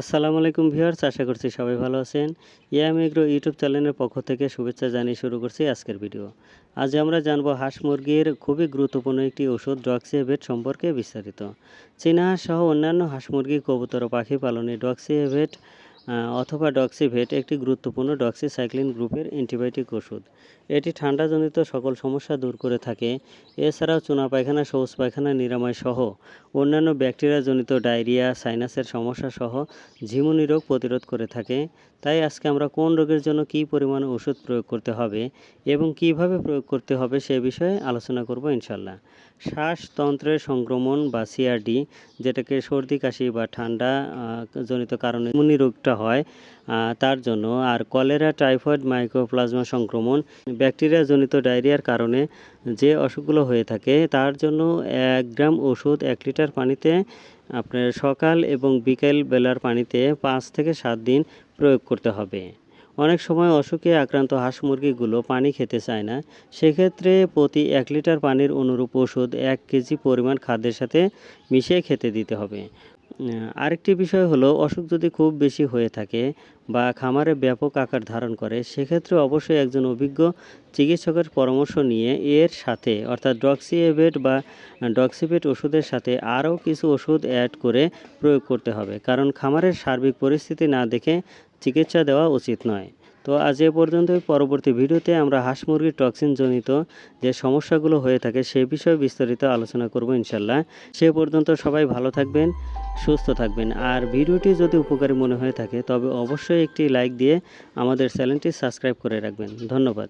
আসসালামু আলাইকুম ভিউয়ার্স, আশা করছি সবাই ভালো আছেন। ইয়াম এগ্রো ইউটিউব চ্যানেলের পক্ষ থেকে শুভেচ্ছা জানিয়ে শুরু করছি আজকের ভিডিও। আজ আমরা জানব হাঁস মুরগির খুবই গুরুত্বপূর্ণ একটি ওষুধ ডক্সিএভেট সম্পর্কে বিস্তারিত। চীনা সহ অন্যান্য হাঁস মুরগি, কবুতর ও পাখি পালনে ডক্সিএভেট অথবা ডক্সিভেট একটি গুরুত্বপূর্ণ ডক্সিসাইক্লিন গ্রুপের অ্যান্টিবায়োটিক ওষুধ। এটি ঠান্ডাজনিত সকল সমস্যা দূর করে থাকে। এছাড়াও চুনা পায়খানা, সবুজ পায়খানা, নিরাময় সহ অন্যান্য ব্যাকটেরিয়াজনিত ডায়রিয়া, সাইনাসের সমস্যা সহ ঝিমুনি রোগ প্রতিরোধ করে থাকে। তাই আজকে আমরা কোন রোগের জন্য কী পরিমাণ ওষুধ প্রয়োগ করতে হবে এবং কীভাবে প্রয়োগ করতে হবে সে বিষয়ে আলোচনা করব ইনশাল্লাহ শ্বাসতন্ত্রের সংক্রমণ বা সিআরডি যেটাকে সর্দি, কাশি বা ঠান্ডা জনিত কারণে ঝিমুনি রোগটা হয় তার জন্য। আর কলেরা, টাইফয়েড, মাইক্রোপ্লাজমা সংক্রমণ ব্যাকটেরিয়াজনিত ডায়রিয়ার কারণে যে অসুখগুলো হয়ে থাকে, তার জন্য এক গ্রাম ওষুধ এক লিটার পানিতে আপনার সকাল এবং বিকেল বেলার পানিতে পাঁচ থেকে সাত দিন প্রয়োগ করতে হবে। অনেক সময় অসুখে আক্রান্ত হাঁস মুরগিগুলো পানি খেতে চায় না। সেক্ষেত্রে প্রতি এক লিটার পানির অনুরূপ ওষুধ এক কেজি পরিমাণ খাদ্যের সাথে মিশিয়ে খেতে দিতে হবে। আরেকটি বিষয় হলো, অসুখ যদি খুব বেশি হয়ে থাকে বা খামারে ব্যাপক আকার ধারণ করে, সেক্ষেত্রে অবশ্যই একজন অভিজ্ঞ চিকিৎসকের পরামর্শ নিয়ে এর সাথে, অর্থাৎ ডক্সিএভেট বা ডক্সিভেট ওষুধের সাথে আরও কিছু ওষুধ অ্যাড করে প্রয়োগ করতে হবে। কারণ খামারের সার্বিক পরিস্থিতি না দেখে চিকিৎসা দেওয়া উচিত নয়। তো আজ এ পর্যন্তই। পরবর্তী ভিডিওতে আমরা হাঁস মুরগির টক্সিনজনিত যে সমস্যাগুলো হয়ে থাকে সে বিষয়ে বিস্তারিত আলোচনা করব ইনশাল্লাহ সে পর্যন্ত সবাই ভালো থাকবেন, সুস্থ থাকবেন। আর ভিডিওটি যদি উপকারী মনে হয়ে থাকে, তবে অবশ্যই একটি লাইক দিয়ে আমাদের চ্যানেলটি সাবস্ক্রাইব করে রাখবেন। ধন্যবাদ।